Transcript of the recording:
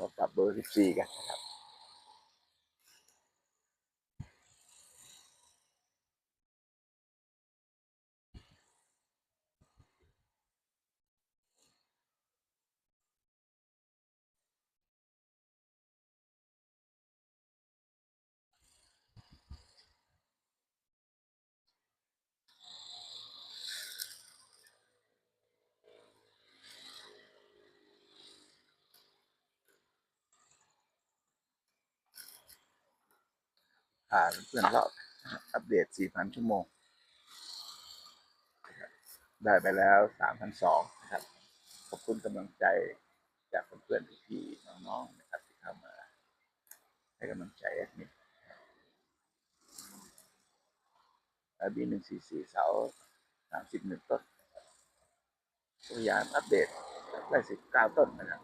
เราปรับเบอร์สิบสี่กันนะครับ ผ่านเพื่อนรอบอัปเดต 4,000 ชั่วโมง ได้ไปแล้ว 3,200นะครับ ขอบคุณกำลังใจจากเพื่อนๆพี่ๆน้องๆนะครับที่เข้ามาให้กำลังใจแอดมินบีหนึ่งสี่สี่เสาสามสิบหนึ่งต้นพยายามอัปเดตได้สิบเก้าต้นนะครับ